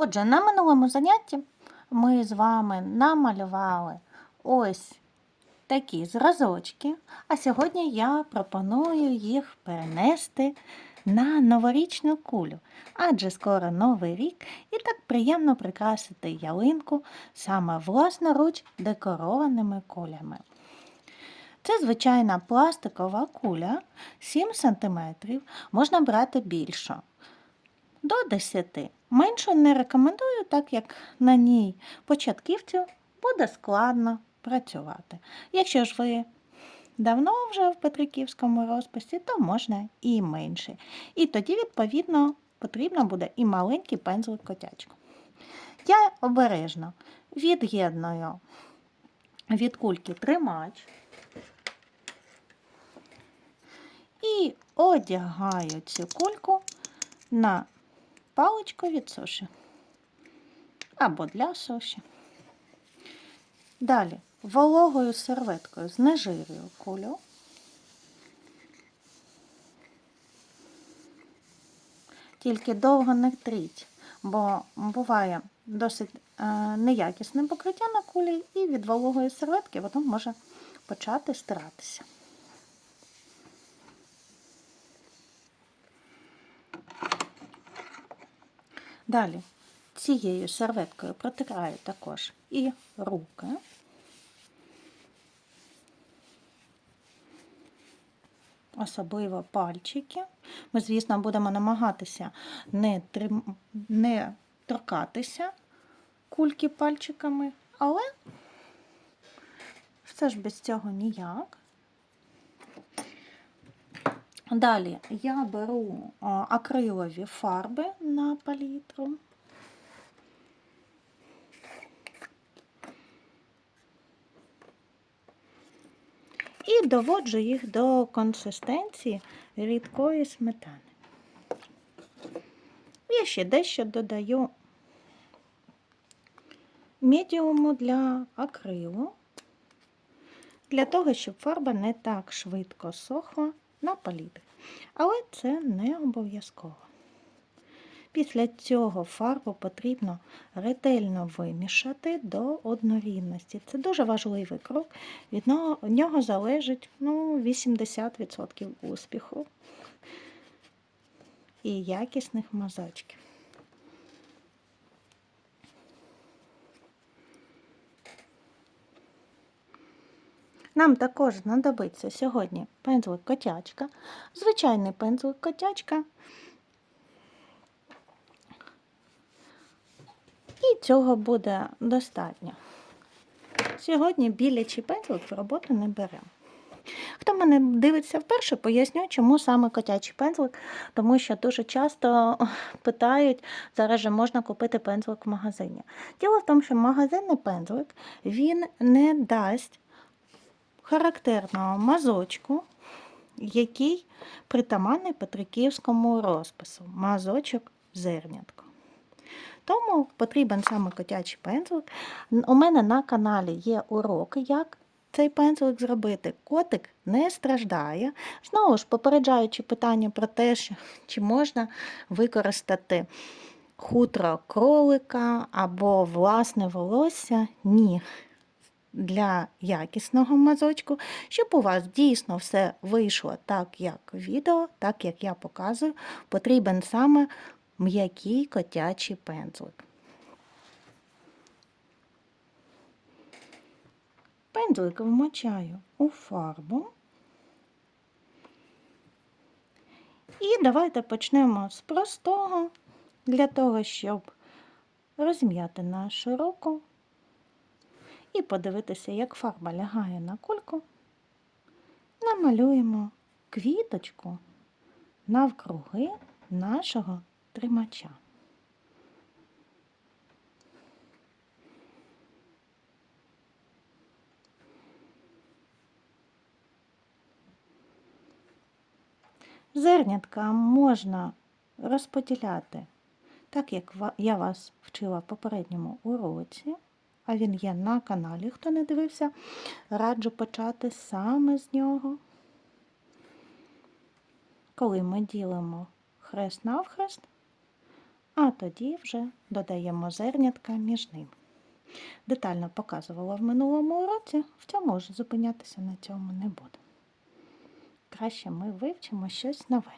Отже, на минулому занятті ми з вами намалювали ось такі зразочки, а сьогодні я пропоную їх перенести на новорічну кулю, адже скоро новий рік і так приємно прикрасити ялинку саме власноруч декорованими кулями. Це звичайна пластикова куля 7 см, можна брати більшу до 10. Менше не рекомендую, так як на ній початківцю буде складно працювати. Якщо ж ви давно вже в Петриківському розписі, то можна і менше. І тоді, відповідно, потрібно буде і маленький пензлик котячку. Я обережно від'єдную від кульки тримач і одягаю цю кульку на паличку від суші або для суші. Далі вологою серветкою знежирюю кулю. Тільки довго не тріть, бо буває досить е, неякісне покриття на кулі, і від вологої серветки воно може почати стиратися. Далі цією серветкою протираю також і руки. Особливо пальчики. Ми, звісно, будемо намагатися не, трим... не торкатися кульки пальчиками, але все ж без цього ніяк. Далі я беру акрилові фарби на палітру. І доводжу їх до консистенції рідкої сметани. Я ще дещо додаю медіуму для акрилу, для того, щоб фарба не так швидко сохла на палітрі. Але це не обов'язково. Після цього фарбу потрібно ретельно вимішати до однорідності. Це дуже важливий крок, від нього залежить ну, 80% успіху і якісних мазочків. Нам також знадобиться сьогодні пензлик котячка, звичайний пензлик котячка. І цього буде достатньо. Сьогодні білячий пензлик в роботу не беремо. Хто мене дивиться вперше, поясню, чому саме котячий пензлик, тому що дуже часто питають, зараз же можна купити пензлик в магазині. Діло в тому, що магазинний пензлик він не дасть характерного мазочку, який притаманний Петриківському розпису мазочок зернятко. Тому потрібен саме котячий пензлик. У мене на каналі є уроки, як цей пензлик зробити. Котик не страждає. Знову ж, попереджаючи питання про те, чи можна використати хутро кролика або власне волосся, ні для якісного мазочку, щоб у вас дійсно все вийшло так, як відео, так як я показую, потрібен саме м'який котячий пензлик. Пензлик вмочаю у фарбу. І давайте почнемо з простого, для того, щоб розм'яти нашу руку і подивитися, як фарба лягає на кульку, намалюємо квіточку навкруги нашого тримача. Зернятка можна розподіляти, так як я вас вчила в попередньому уроці а він є на каналі, хто не дивився, раджу почати саме з нього. Коли ми ділимо хрест навхрест, а тоді вже додаємо зернятка між ними. Детально показувала в минулому уроці, в цьому ж зупинятися на цьому не буду. Краще ми вивчимо щось нове.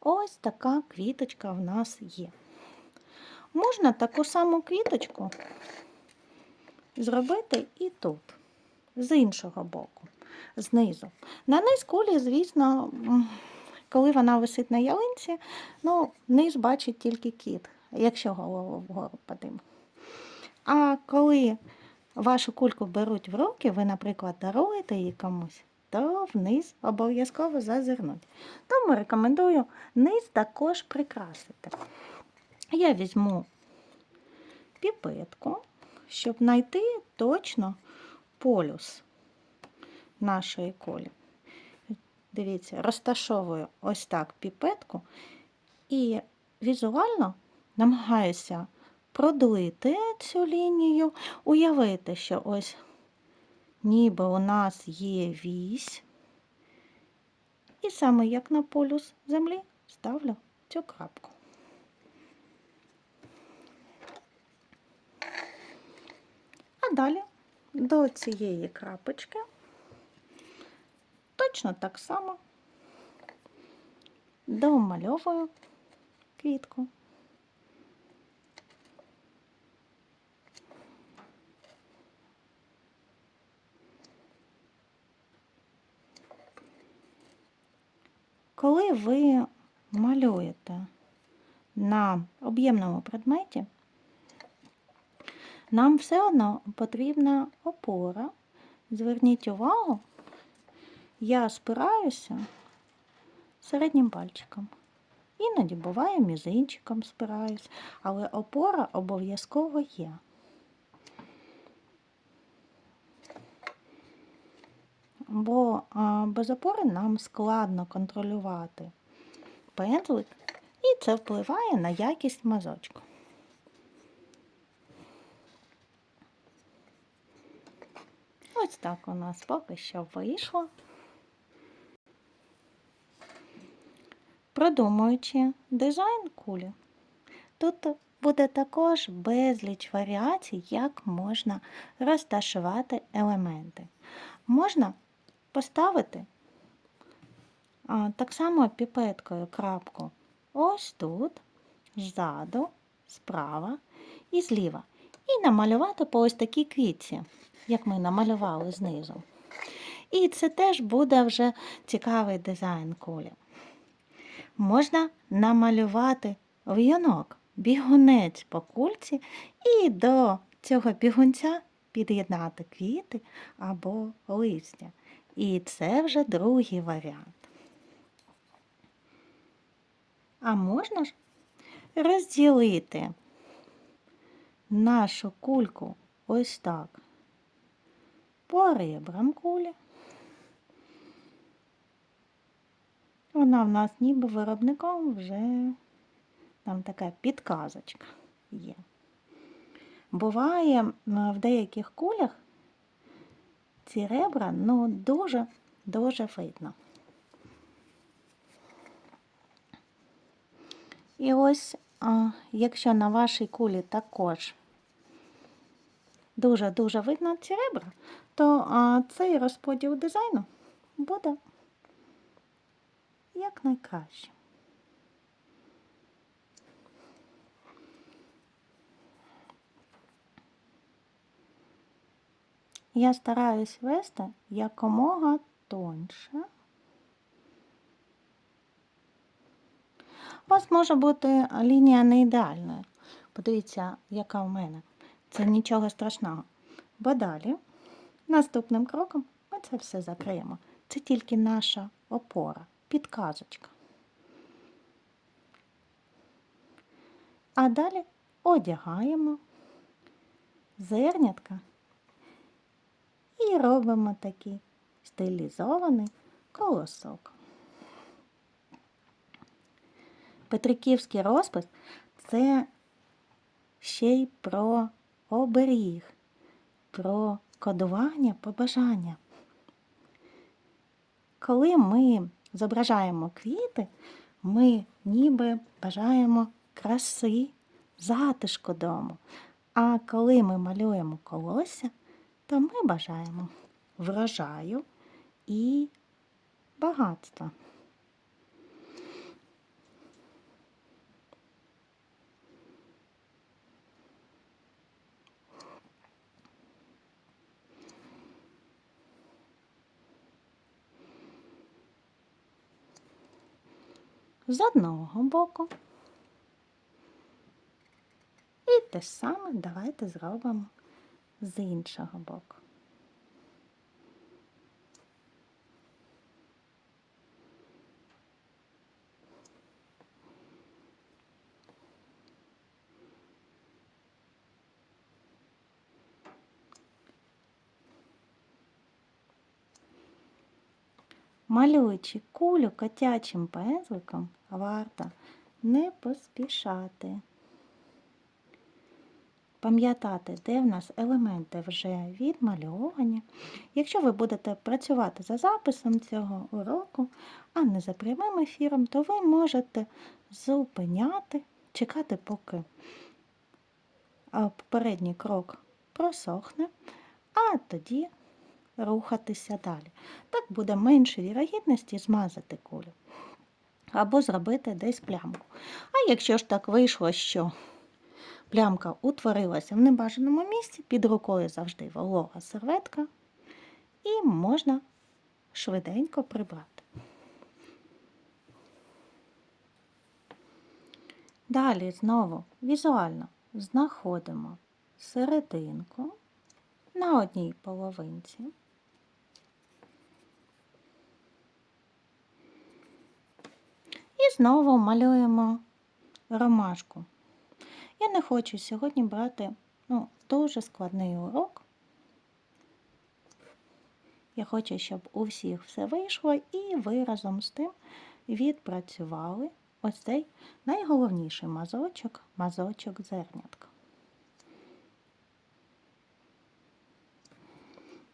Ось така квіточка в нас є. Можна таку саму квіточку зробити і тут, з іншого боку, знизу. На низ кулі, звісно, коли вона висить на ялинці, ну, низ бачить тільки кіт, якщо голову вгору подиме. А коли вашу кульку беруть в руки, ви, наприклад, даруєте її комусь, то вниз обов'язково зазирнуть. Тому рекомендую низ також прикрасити. Я візьму піпетку, щоб знайти точно полюс нашої колі. Дивіться, розташовую ось так піпетку і візуально намагаюся продлити цю лінію, уявити, що ось ніби у нас є вісь. І саме як на полюс землі ставлю цю крапку. А далі до цієї крапочки точно так само домальовую квітку. Коли ви малюєте на об'ємному предметі, нам все одно потрібна опора. Зверніть увагу, я спираюся середнім пальчиком. Іноді буває мізинчиком спираюсь, але опора обов'язково є. Бо без опори нам складно контролювати пензлик, і це впливає на якість мазочку. Ось так у нас поки що вийшло. Продумуючи дизайн кулі, тут буде також безліч варіацій, як можна розташувати елементи. Можна поставити так само піпеткою крапку ось тут, ззаду, справа і зліва. І намалювати по ось такій квітці, як ми намалювали знизу. І це теж буде вже цікавий дизайн кулі. Можна намалювати в'юнок, бігунець по кульці і до цього бігунця під'єднати квіти або листя. І це вже другий варіант. А можна ж розділити нашу кульку ось так по ребрам кулі. Вона в нас ніби виробником вже там така підказочка є. Буває в деяких кулях ці ребра ну, дуже-дуже видно. І ось, якщо на вашій кулі також дуже-дуже видно ці ребра, то а, цей розподіл дизайну буде як найкраще. Я стараюсь вести якомога тоньше. У вас може бути лінія не ідеальною. Подивіться, яка в мене. Це нічого страшного. Бо далі, наступним кроком, ми це все закриємо. Це тільки наша опора, підказочка. А далі одягаємо зернятка і робимо такий стилізований колосок. Петриківський розпис це ще й про оберіг, про кодування побажання. Коли ми зображаємо квіти, ми ніби бажаємо краси, затишку дому. А коли ми малюємо колосся, то ми бажаємо врожаю і багатства. З одного боку. І те ж саме давайте зробимо з іншого боку. Малюючи кулю котячим пензликом, варто не поспішати. Пам'ятати, де в нас елементи вже відмальовані. Якщо ви будете працювати за записом цього уроку, а не за прямим ефіром, то ви можете зупиняти, чекати, поки попередній крок просохне, а тоді рухатися далі. Так буде менше вірогідності змазати кулю або зробити десь плямку. А якщо ж так вийшло, що плямка утворилася в небажаному місці, під рукою завжди волога серветка, і можна швиденько прибрати. Далі знову візуально знаходимо серединку на одній половинці. І знову малюємо ромашку. Я не хочу сьогодні брати ну, дуже складний урок. Я хочу, щоб у всіх все вийшло, і ви разом з тим відпрацювали ось цей найголовніший мазочок, мазочок зернятка.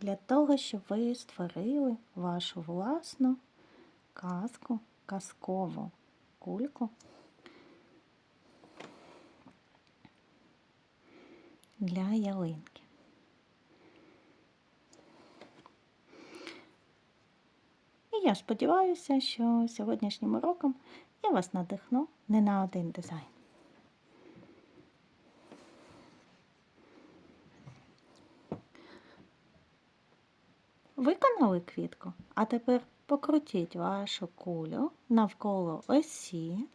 Для того, щоб ви створили вашу власну казку, казкову кульку для ялинки. І я сподіваюся, що сьогоднішнім уроком я вас надихну не на один дизайн. Виконали квітку, а тепер покрутіть вашу кулю навколо осі.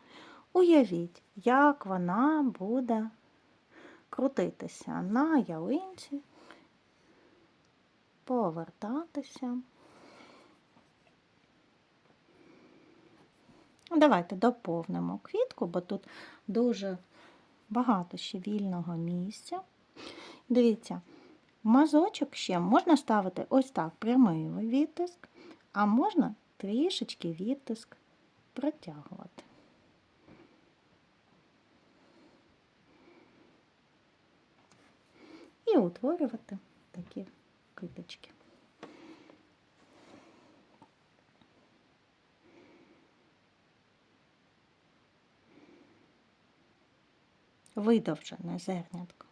Уявіть, як вона буде крутитися на ялинці, повертатися. Давайте доповнимо квітку, бо тут дуже багато ще вільного місця. Дивіться, мазочок ще можна ставити ось так прямий відтиск, а можна трішечки відтиск протягувати. І утворювати такі киточки. Видовжене зернятко.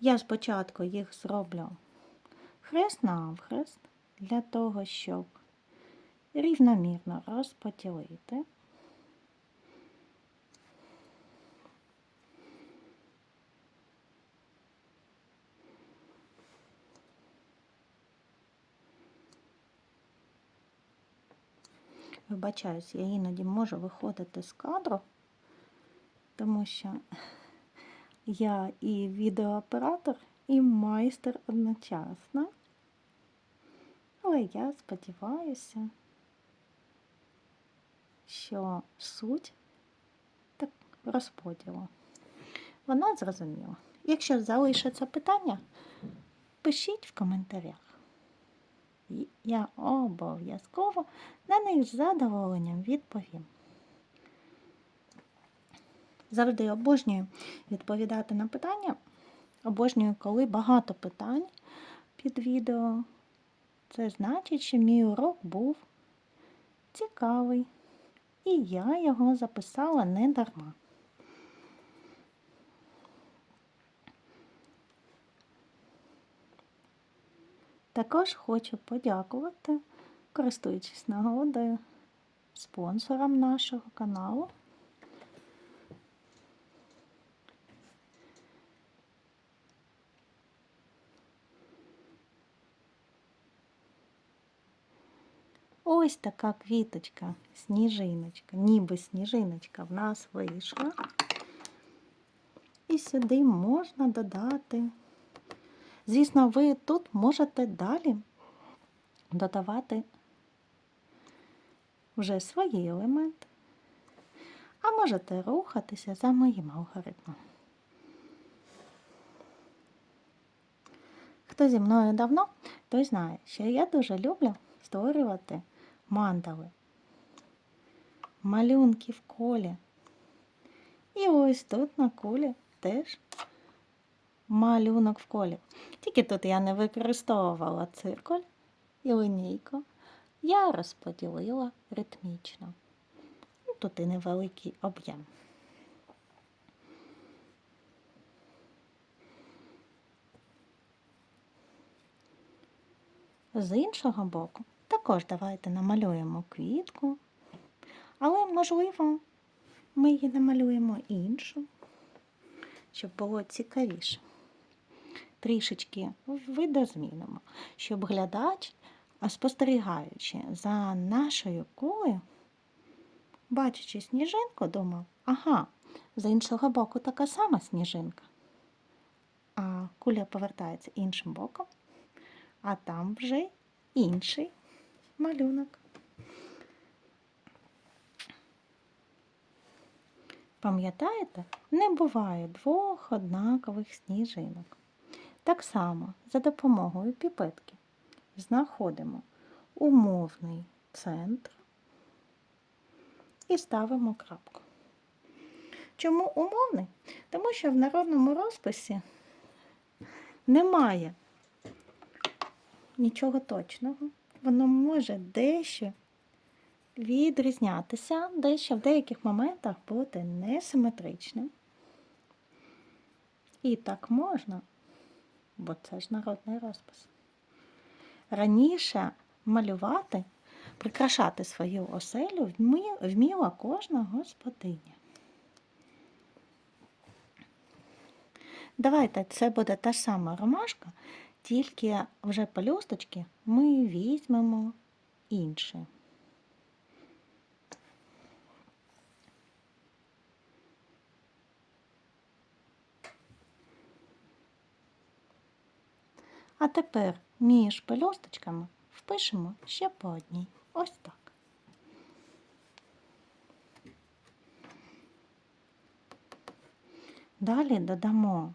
Я спочатку їх зроблю хрест навхрест для того, щоб рівномірно розподілити. Вибачаюсь, я іноді можу виходити з кадру, тому що я і відеооператор, і майстер одночасно. Але я сподіваюся, що суть так розподілу. Вона зрозуміла. Якщо залишаться питання, пишіть в коментарях. Я обов'язково на них з задоволенням відповім. Завжди обожнюю відповідати на питання. Обожнюю, коли багато питань під відео. Це значить, що мій урок був цікавий І я його записала не дарма. Також хочу подякувати, користуючись нагодою, спонсорам нашого каналу. Ось така квіточка, сніжиночка, ніби сніжиночка в нас вийшла. І сюди можна додати. Звісно, ви тут можете далі додавати вже свої елементи, а можете рухатися за моїм алгоритмом. Хто зі мною давно, той знає, що я дуже люблю створювати мандали, малюнки в колі. І ось тут на кулі теж малюнок в колі. Тільки тут я не використовувала циркуль і лінійку. Я розподілила ритмічно. Ну, Тут і невеликий об'єм. З іншого боку, також давайте намалюємо квітку, але, можливо, ми її намалюємо іншу, щоб було цікавіше. Трішечки видозмінимо, щоб глядач, спостерігаючи за нашою кулею, бачачи сніжинку, думав, ага, з іншого боку така сама сніжинка. А куля повертається іншим боком, а там вже інший малюнок. Пам'ятаєте, не буває двох однакових сніжинок. Так само за допомогою піпетки знаходимо умовний центр і ставимо крапку. Чому умовний? Тому що в народному розписі немає нічого точного. Воно може дещо відрізнятися, дещо в деяких моментах бути несиметричним. І так можна, бо це ж народний розпис. Раніше малювати, прикрашати свою оселю вміла кожна господиня. Давайте це буде та ж сама ромашка, тільки вже пелюсточки ми візьмемо інші. А тепер між пелюсточками впишемо ще по одній. Ось так. Далі додамо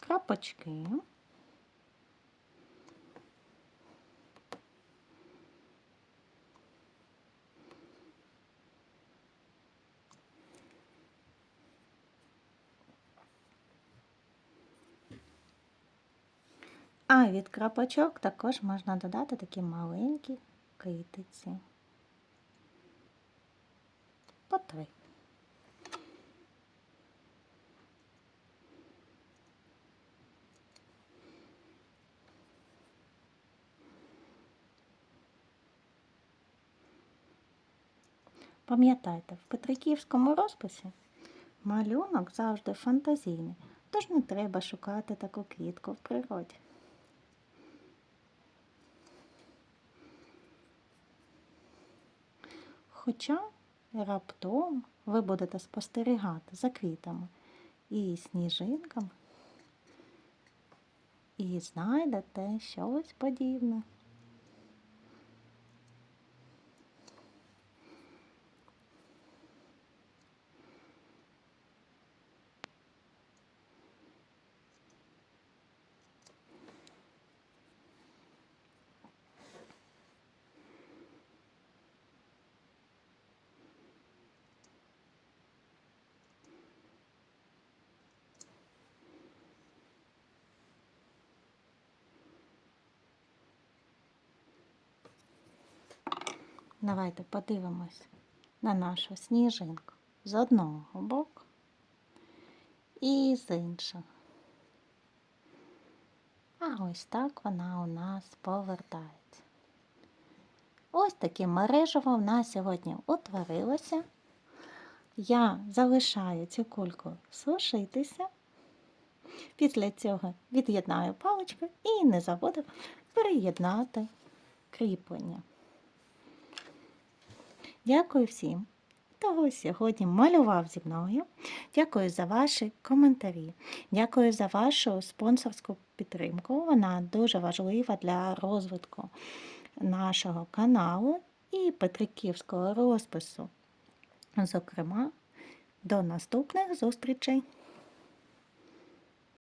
крапочки. А від крапочок також можна додати такі маленькі китиці. По три. Пам'ятайте, в Петриківському розписі малюнок завжди фантазійний, тож не треба шукати таку квітку в природі. Хоча раптом ви будете спостерігати за квітами і сніжинками і знайдете щось подібне. Давайте подивимось на нашу сніжинку з одного боку і з іншого. А ось так вона у нас повертається. Ось таке мережево в нас сьогодні утворилося. Я залишаю цю кульку сушитися. Після цього від'єднаю паличку і не забуду переєднати кріплення. Дякую всім, хто сьогодні малював зі мною. Дякую за ваші коментарі. Дякую за вашу спонсорську підтримку. Вона дуже важлива для розвитку нашого каналу і Петриківського розпису. Зокрема, до наступних зустрічей!